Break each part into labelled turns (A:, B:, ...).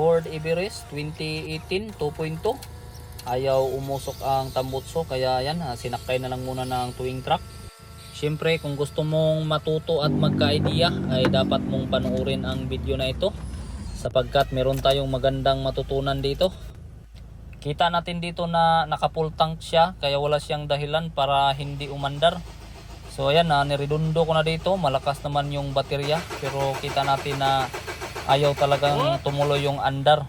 A: Ford Everest 2018 2.2 ayaw umusok ang tambutso kaya yan ah, sinakay na lang muna ng tuwing truck. Siyempre kung gusto mong matuto at magka-idea ay dapat mong panoorin ang video na ito sapagkat meron tayong magandang matutunan dito. Kita natin dito na naka full tank siya kaya wala siyang dahilan para hindi umandar. So ayan na niredundo ko na dito. Malakas naman yung baterya pero kita natin na ayaw talagang tumuloy yung andar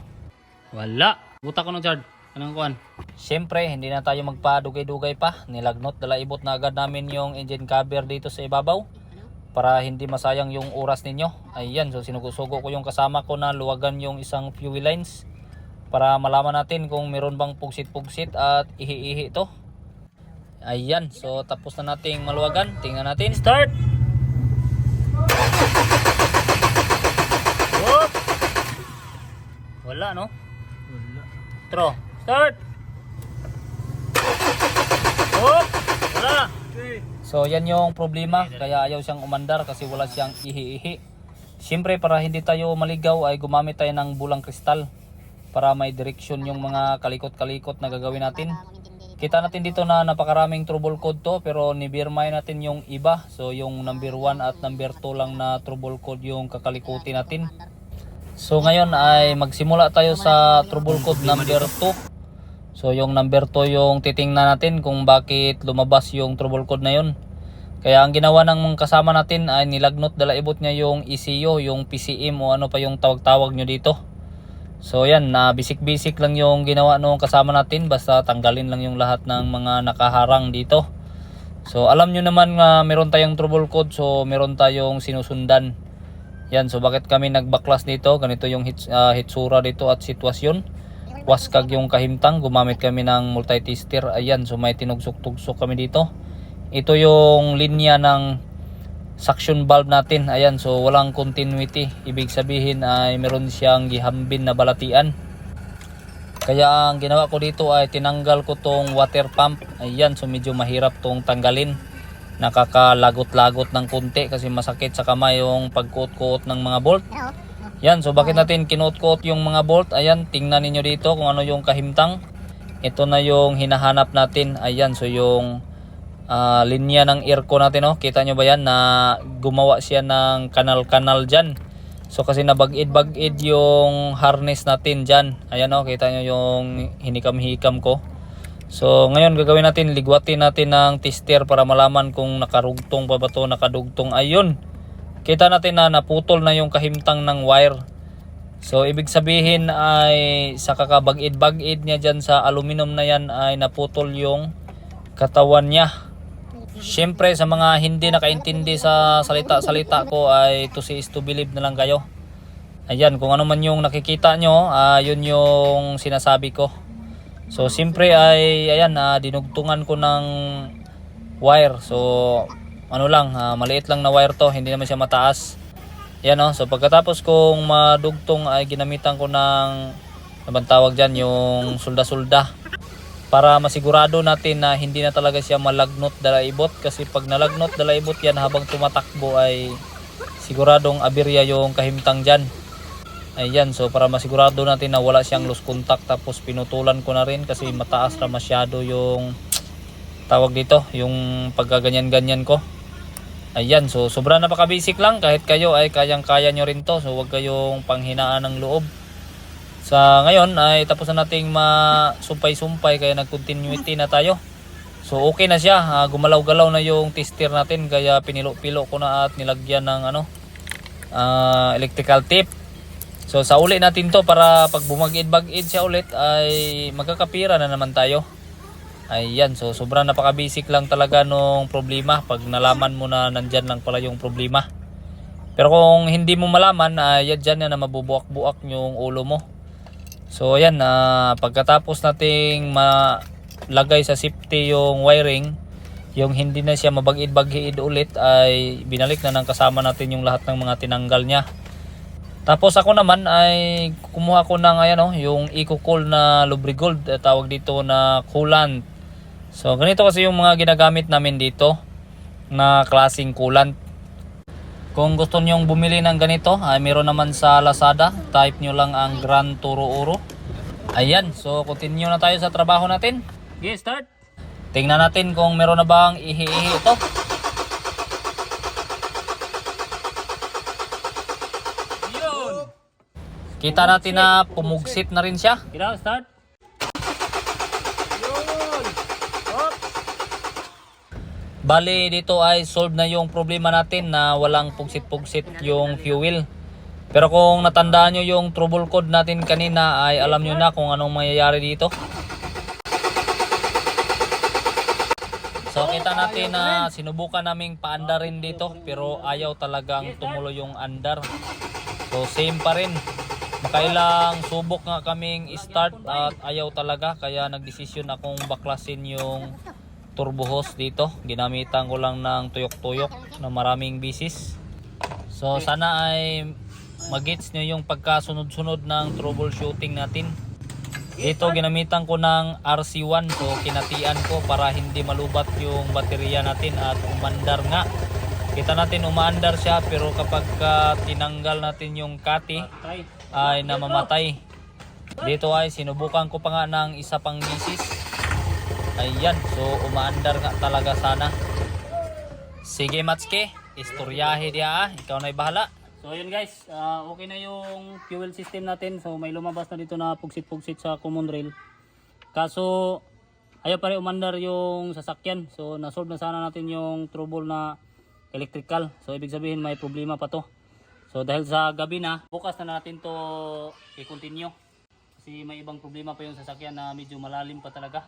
A: Wala Buta ko ng charge Anong kuan? Siyempre, hindi na tayo magpadugay-dugay pa. Nilagnot, dala ibot na agad namin yung engine cover dito sa ibabaw para hindi masayang yung oras ninyo. Ayan, so sinugusugo ko yung kasama ko na luwagan yung isang fuel lines para malaman natin kung meron bang pugsit-pugsit at ihi-ihi to. Ayan, so tapos na nating maluwagan. Tingnan natin. Start! Wala, no?
B: Wala.
A: Tro, start! Whoop! Wala! So yan yung problema kaya ayaw siyang umandar kasi wala siyang ihi-ihi. Siyempre para hindi tayo maligaw ay gumamit tayo ng bulang kristal para may direksyon yung mga kalikot-kalikot na gagawin natin. Kita natin dito na napakaraming trouble code to pero nibirmay natin yung iba. So yung number 1 at number 2 lang na trouble code yung kakalikutin natin. So ngayon ay magsimula tayo sa trouble code number 2. So yung number 2 yung titingnan natin kung bakit lumabas yung trouble code na yun. Kaya ang ginawa ng kasama natin ay nilagnot dala ibot niya yung ECU, yung PCM o ano pa yung tawag-tawag nyo dito. So yan, na bisik-bisik lang yung ginawa nung kasama natin basta tanggalin lang yung lahat ng mga nakaharang dito. So alam nyo naman nga meron tayong trouble code so meron tayong sinusundan. Yan, so bakit kami nagbaklas dito? Ganito yung hits, ah, hitsura dito at sitwasyon. Waskag yung kahimtang, gumamit kami ng multi-tester. Ayan, so may tinugsok-tugsok kami dito. Ito yung linya ng suction valve natin. Ayan, so walang continuity. Ibig sabihin ay meron siyang gihambin na balatian. Kaya ang ginawa ko dito ay tinanggal ko tong water pump. Ayan, so medyo mahirap tong tanggalin. Nakakalagot-lagot ng kunti kasi masakit sa kamay yung pagkuot-kuot ng mga bolt. Yan, so bakit natin kinuot-kuot yung mga bolt? Ayan, tingnan ninyo dito kung ano yung kahimtang. Ito na yung hinahanap natin. Ayan, so yung ah, linya ng aircon natin, oh. Kita nyo ba yan na gumawa siya ng kanal-kanal dyan. So kasi nabagid-bagid yung harness natin dyan. Ayan, oh, kita nyo yung hinikam-hikam ko. So ngayon gagawin natin, ligwatin natin ng tester para malaman kung nakarugtong pa ba to, nakadugtong. Ayun, kita natin na naputol na yung kahimtang ng wire. So ibig sabihin ay sa kakabagid-bagid niya dyan sa aluminum na yan ay naputol yung katawan niya. Siyempre sa mga hindi nakaintindi sa salita-salita ko ay to see is to believe na lang kayo. Ayan, kung ano man yung nakikita nyo, ah, yun yung sinasabi ko. So siyempre ay ayan na dinugtungan ko ng wire. So ano lang, ah, maliit lang na wire to, hindi naman siya mataas. Yan oh. So pagkatapos kong madugtong ay ginamitan ko ng bang tawag diyan yung sulda-sulda para masigurado natin na hindi na talaga siya malagnot dalaibot kasi pag nalagnot dalaibot yan habang tumatakbo ay siguradong aberya yung kahimtang dyan. Ayan, so para masigurado natin na wala siyang loose contact tapos pinutulan ko na rin kasi mataas na masyado yung tawag dito, yung pagkaganyan-ganyan ko. Ayan, so sobrang napaka-basic lang kahit kayo ay kayang-kaya nyo rin to. So huwag kayong panghinaan ng loob. Sa ngayon ay tapos na nating masumpay-sumpay kaya nag-continuity na tayo. So okay na siya, Ah, gumalaw-galaw na yung tester natin kaya pinilo-pilo ko na at nilagyan ng ano ah, electrical tape. So sa uli natin to para pag bumagid-bagid siya ulit ay magkakapira na naman tayo. Ayan, so sobrang napaka-basic lang talaga nung problema pag nalaman mo na nandyan lang pala yung problema. Pero kung hindi mo malaman, ay yan dyan na mabubuak-buak yung ulo mo. So ayan, na pagkatapos nating malagay sa safety yung wiring, yung hindi na siya mabagid-bagid ulit ay binalik na ng kasama natin yung lahat ng mga tinanggal niya. Tapos ako naman ay kumuha ko ng ayan oh, yung Eco-Cool na Lubrigold, eh, tawag dito na coolant. So ganito kasi yung mga ginagamit namin dito na klaseng coolant. Kung gusto nyong bumili ng ganito, ay meron naman sa Lazada. Type nyo lang ang Grand Turo Oro. Ayan, so continue na tayo sa trabaho natin. Okay, start. Tingnan natin kung meron na bang ihi-ihi ito. Yun. Kita natin na pumugsit na rin siya. Kita, start. Bali, dito ay solve na yung problema natin na walang pugsit-pugsit yung fuel. Pero kung natandaan nyo yung trouble code natin kanina ay alam nyo na kung anong mangyayari dito. So kita natin na sinubukan naming paandarin dito pero ayaw talagang tumuloy yung andar. So same pa rin. Makailang subok nga kaming start at ayaw talaga kaya nagdesisyon akong baklasin yung turbo hose dito. Ginamitan ko lang ng tuyok-tuyok na maraming bisis. So sana ay magets nyo yung pagkasunod-sunod ng troubleshooting natin. Dito ginamitan ko ng RC1 so kinatian ko para hindi malubat yung baterya natin at umandar nga. Kita natin umaandar siya pero kapag ka tinanggal natin yung kati ay namamatay. Dito ay sinubukan ko pa nga ng isa pang bisis. Ayan, so umaandar nga talaga sana. Sige Matske, istoryahe dia ah. Ikaw na'y bahala.
B: So yun guys, ah, okay na yung fuel system natin. So may lumabas na dito na pugsit-pugsit sa common rail. Kaso ayaw pa rin umandar yung sasakyan. So nasolve na sana natin yung trouble na electrical. So ibig sabihin may problema pa to. So dahil sa gabi na, bukas na natin to i-continue. Kasi may ibang problema pa yung sasakyan na medyo malalim pa talaga.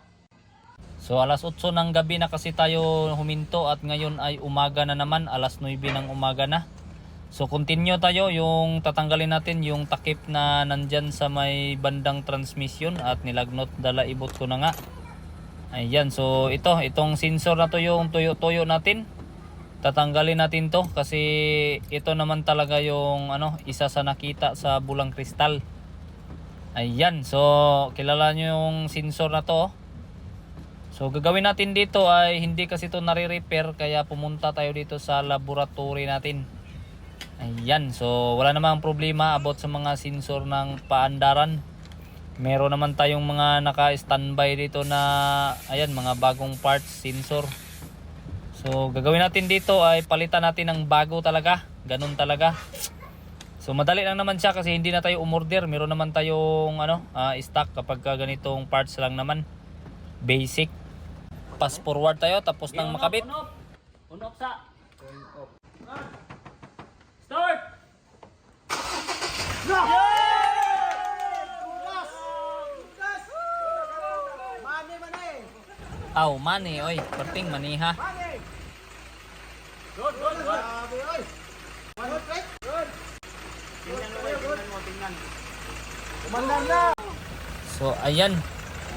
A: So alas 8 ng gabi na kasi tayo huminto at ngayon ay umaga na naman, alas 9 ng umaga na. So continue tayo yung tatanggalin natin yung takip na nandyan sa may bandang transmission at nilagnot dala ibot ko na nga. Ayan, so ito, itong sensor na to yung tuyo-tuyo natin. Tatanggalin natin to kasi ito naman talaga yung ano, isa sa nakita sa bulang kristal. Ayan, so kilala nyo yung sensor na to. So gagawin natin dito ay hindi kasi ito nare-repair kaya pumunta tayo dito sa laboratory natin. Ayan, so wala namang problema about sa mga sensor ng paandaran. Meron naman tayong mga naka-standby dito na ayan, mga bagong parts sensor. So gagawin natin dito ay palitan natin ng bago talaga. Ganun talaga. So madali lang naman siya kasi hindi na tayo umorder. Meron naman tayong ano, ah, stock kapag ka ganitong parts lang naman. Basic. Pass forward tayo tapos nang makabit.
B: On off sa. Start!
A: Aw, mani, oy. Perting maniha. So, ayan.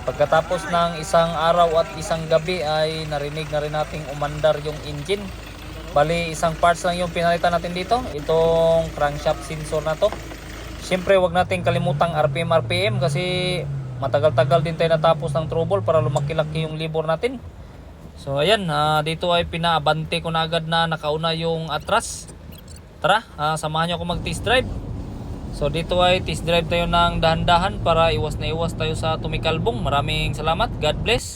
A: Pagkatapos ng isang araw at isang gabi ay narinig na rin nating umandar yung engine. Bali, isang parts lang yung pinalitan natin dito. Itong crankshaft sensor na to. Siyempre, wag nating kalimutang RPM RPM kasi matagal-tagal din tayo natapos ng trouble para lumaki-laki yung libor natin. So ayan, ah, dito ay pinaabante ko na agad na nakauna yung atras. Tara, ah, samahan niyo ako mag-test drive. So dito ay test drive tayo ng dahan-dahan para iwas na iwas tayo sa tumikalbong. Maraming salamat. God bless.